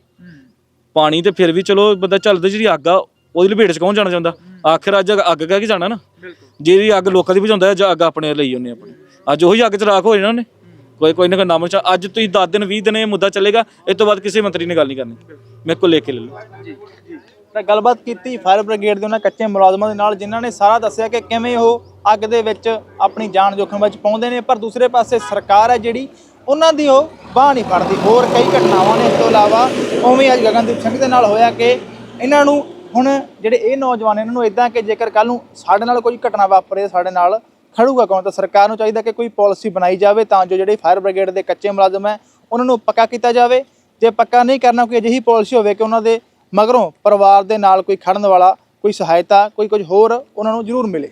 ਪਾਣੀ ਤੇ ਫਿਰ ਵੀ ਚਲੋ ਬੰਦਾ ਚੱਲਦਾ ਜਿਹੜੀ ਅੱਗ ਆ ਉਹਦੀ ਲਪੇਟ 'ਚ ਕੌਣ ਜਾਣਾ ਚਾਹੁੰਦਾ? ਆਖਿਰ ਅੱਜ ਅੱਗ ਕਹਿ ਕੇ ਜਾਣਾ ਨਾ। ਜਿਹੜੀ ਅੱਗ ਲੋਕਾਂ ਦੀ ਬੁਝਾਉਂਦਾ ਹੈ ਜਾਂ ਅੱਗ ਆਪਣੇ ਲਈ ਉਹਨੇ ਆਪਣੇ। ਅੱਜ ਉਹੀ ਅੱਗ 'ਚ ਰਾਖ ਹੋ ਜਾਣਾ ਉਹਨੇ। ਕੋਈ ਕੋਈ ਨਾ ਨਾਮ ਚ ਅੱਜ ਤੁਸੀਂ 10 ਦਿਨ 20 ਦਿਨ ਇਹ ਮੁੱਦਾ ਚੱਲੇਗਾ ਇਸ ਤੋਂ ਬਾਅਦ ਕਿਸੇ ਮੰਤਰੀ ਨੇ ਗੱਲ ਨਹੀਂ ਕਰਨੀ। ਮੇਰੇ ਕੋਲ ਲੈ ਕੇ ਲੈ ਲਓ। ਤਾਂ ਗੱਲਬਾਤ ਕੀਤੀ ਫਾਇਰ ਬ੍ਰਿਗੇਡ ਦੇ ਉਹਨਾਂ ਕੱਚੇ ਮੁਲਾਜ਼ਮਾਂ ਦੇ ਨਾਲ ਜਿਨ੍ਹਾਂ ਨੇ ਸਾਰਾ ਦੱਸਿਆ ਕਿ ਕਿਵੇਂ ਉਹ ਅੱਗ ਦੇ ਵਿੱਚ ਆਪਣੀ ਜਾਨ ਜੋਖਮ ਵਿੱਚ ਪਾਉਂਦੇ ਨੇ ਪਰ ਦੂਸਰੇ ਪਾਸੇ ਸਰਕਾਰ ਹੈ ਜਿਹੜੀ ਉਹਨਾਂ ਦੀ ਉਹ ਬਾਹ ਨਹੀਂ ਫੜਦੀ। ਹੋਰ ਕਈ ਘਟਨਾਵਾਂ ਨੇ। ਇਸ ਤੋਂ ਇਲਾਵਾ ਉਵੇਂ ਅੱਜ ਗਗਨਦੀਪ ਸਿੰਘ ਦੇ ਨਾਲ ਹੋਇਆ ਕਿ ਇਹਨਾਂ ਨੂੰ ਹੁਣ ਜਿਹੜੇ ਇਹ ਨੌਜਵਾਨ ਇਹਨਾਂ ਨੂੰ ਇਦਾਂ ਕਿ ਜੇਕਰ ਕੱਲ ਨੂੰ ਸਾਡੇ ਨਾਲ ਕੋਈ ਘਟਨਾ ਵਾਪਰੇ, ਸਾਡੇ ਨਾਲ ਖੜੂਗਾ ਕੌਣ? ਤਾਂ ਸਰਕਾਰ ਨੂੰ ਚਾਹੀਦਾ ਕਿ ਕੋਈ ਪਾਲਿਸੀ ਬਣਾਈ ਜਾਵੇ ਤਾਂ ਜੋ ਜਿਹੜੇ ਫਾਇਰ ਬ੍ਰਿਗੇਡ ਦੇ ਕੱਚੇ ਮੁਲਾਜ਼ਮ ਹੈ, ਉਹਨਾਂ ਨੂੰ ਪੱਕਾ ਕੀਤਾ ਜਾਵੇ। ਜੇ ਪੱਕਾ ਨਹੀਂ ਕਰਨਾ ਕੋਈ ਅਜਿਹੀ ਪਾਲਿਸੀ ਹੋਵੇ ਕਿ ਉਹਨਾਂ ਦੇ ਮਗਰੋਂ ਪਰਿਵਾਰ ਦੇ ਨਾਲ ਕੋਈ ਖੜਨ ਵਾਲਾ, ਕੋਈ ਸਹਾਇਤਾ, ਕੋਈ ਕੁਝ ਹੋਰ ਉਹਨਾਂ ਨੂੰ ਜ਼ਰੂਰ ਮਿਲੇ।